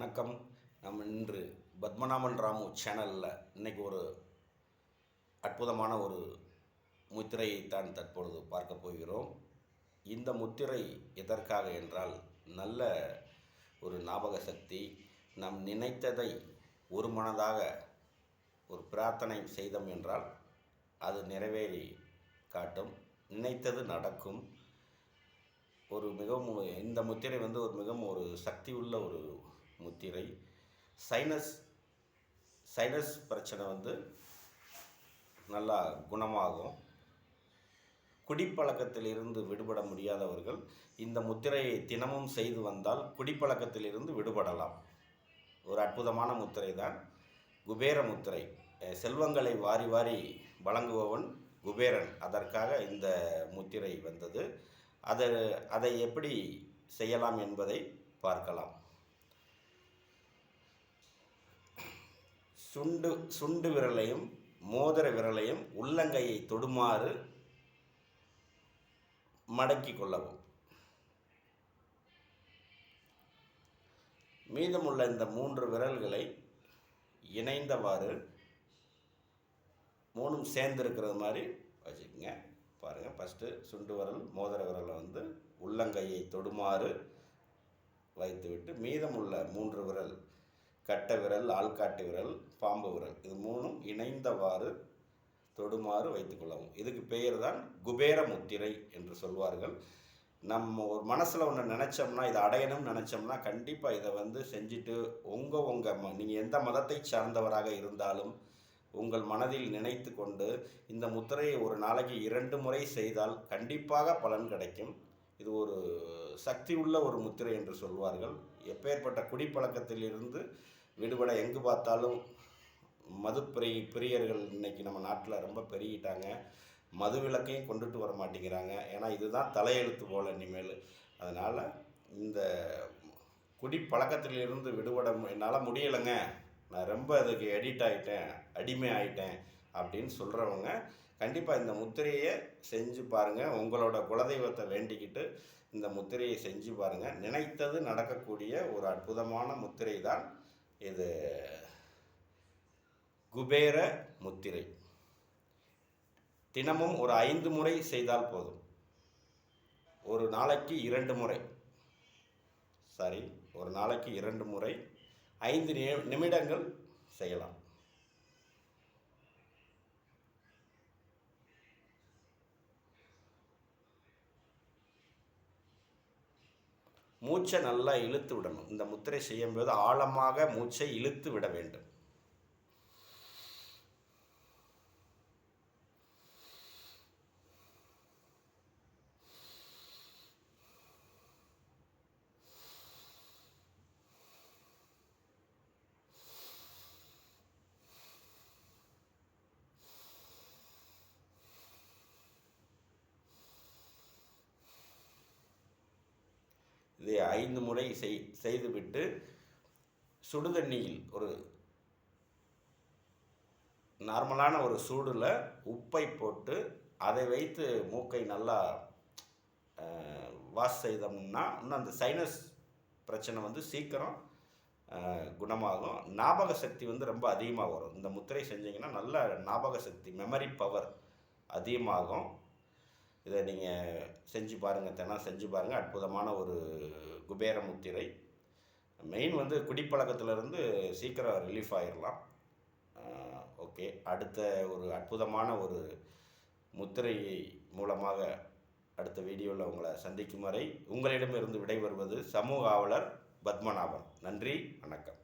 வணக்கம். நம்ம இன்று பத்மநாபன் ராமு சேனலில் இன்றைக்கி ஒரு அற்புதமான ஒரு முத்திரையைத்தான் தற்பொழுது பார்க்க போகிறோம். இந்த முத்திரை எதற்காக என்றால் நல்ல ஒரு ஞாபக சக்தி. நாம் நினைத்ததை ஒரு மனதாக ஒரு பிரார்த்தனை செய்தோம் என்றால் அது நிறைவேறி காட்டும். நினைத்தது நடக்கும். ஒரு மிகவும் இந்த முத்திரை வந்து ஒரு மிகவும் ஒரு சக்தி உள்ள ஒரு முத்திரை. சைனஸ் சைனஸ் பிரச்சனை வந்து நல்லா குணமாகும். குடிப்பழக்கத்திலிருந்து விடுபட முடியாதவர்கள் இந்த முத்திரையை தினமும் செய்து வந்தால் குடிப்பழக்கத்திலிருந்து விடுபடலாம். ஒரு அற்புதமான முத்திரை தான் குபேர முத்திரை. செல்வங்களை வாரி வாரி வழங்குபவன் குபேரன். அதற்காக இந்த முத்திரை வந்தது. அதை அதை எப்படி செய்யலாம் என்பதை பார்க்கலாம். சுண்டு சுண்டு விரலையும் மோதிர விரலையும் உள்ளங்கையை தொடுமாறு மடக்கி கொள்ளவும். மீதமுள்ள இந்த மூன்று விரல்களை இணைந்தவாறு மூணும் சேர்ந்துருக்கிறது மாதிரி வச்சுக்கோங்க. பாருங்கள் ஃபஸ்ட்டு சுண்டு விரல் மோதிர விரலை வந்து உள்ளங்கையை தொடுமாறு வைத்துவிட்டு மீதமுள்ள மூன்று விரல் கட்ட விரல் ஆள்காட்டு விரல் பாம்பு விரல். இது மூணும் இணைந்தவாறு தொடுமாறு வைத்துக்கொள்ளவும் இதுக்கு பெயர் தான் குபேர முத்திரை என்று சொல்வார்கள். நம்ம ஒரு மனசில் ஒன்று நினச்சோம்னா இதை அடையணும்னு நினச்சோம்னா கண்டிப்பாக இதை வந்து செஞ்சுட்டு உங்கள் உங்கள் ம நீங்கள் எந்த மதத்தை சார்ந்தவராக இருந்தாலும் உங்கள் மனதில் நினைத்து கொண்டு இந்த முத்திரையை ஒரு நாளைக்கு இரண்டு முறை செய்தால் கண்டிப்பாக பலன் கிடைக்கும். இது ஒரு சக்தி உள்ள ஒரு முத்திரை என்று சொல்வார்கள். எப்பேற்பட்ட குடிப்பழக்கத்திலிருந்து விடுபட எங்கு பார்த்தாலும் மது பிரி பிரியர்கள் இன்றைக்கி நம்ம நாட்டில் ரொம்ப பெருகிட்டாங்க. மது விளக்கையும் கொண்டுட்டு வர மாட்டேங்கிறாங்க. ஏன்னா இதுதான் தலையெழுத்து போல் இனிமேல். அதனால் இந்த குடிப்பழக்கத்திலிருந்து விடுபட என்னால் முடியலைங்க. நான் ரொம்ப அதுக்கு எடிட் ஆகிட்டேன் அடிமை ஆகிட்டேன் அப்படின்னு சொல்கிறவங்க கண்டிப்பாக இந்த முத்திரையை செஞ்சு பாருங்கள் உங்களோட குலதெய்வத்தை வேண்டிக்கிட்டு இந்த முத்திரையை செஞ்சு பாருங்கள் நினைத்தது நடக்கக்கூடிய ஒரு அற்புதமான முத்திரை தான் இது குபேர முத்திரை. தினமும் ஒரு ஐந்து முறை செய்தால் போதும். ஒரு நாளைக்கு இரண்டு முறை. சாரி ஒரு நாளைக்கு இரண்டு முறை. ஐந்து நி- நிமிடங்கள் செய்யலாம். மூச்சை நல்லா இழுத்து விடணும். இந்த முத்திரை செய்யும்போது ஆழமாக மூச்சை இழுத்து விட வேண்டும். இதை ஐந்து முறை செய் செய்துவிட்டு சுடுதண்ணியில் ஒரு நார்மலான ஒரு சூடில் உப்பை போட்டு அதை வைத்து மூக்கை நல்லா வாஷ் செய்தோம்னா இன்னும் அந்த சைனஸ் பிரச்சனை வந்து சீக்கிரம் குணமாகும். ஞாபக சக்தி வந்து ரொம்ப அதிகமாக வரும். இந்த முத்திரை செஞ்சீங்கன்னா நல்ல ஞாபக சக்தி மெமரி பவர் அதிகமாகும். இதை நீங்கள் செஞ்சு பாருங்கள் தினம் செஞ்சு பாருங்கள் அற்புதமான ஒரு குபேர முத்திரை மெயின் வந்து குடிப்பழக்கத்துலேருந்து சீக்கிரம் ரிலீஃப் ஆயிடலாம் ஓகே. அடுத்த ஒரு அற்புதமான ஒரு முத்திரை மூலமாக அடுத்த வீடியோவில் உங்களை சந்திக்கும் வரை உங்களிடமிருந்து விடைபெறுவது சமூக ஆவலர் பத்மநாபன். நன்றி வணக்கம்.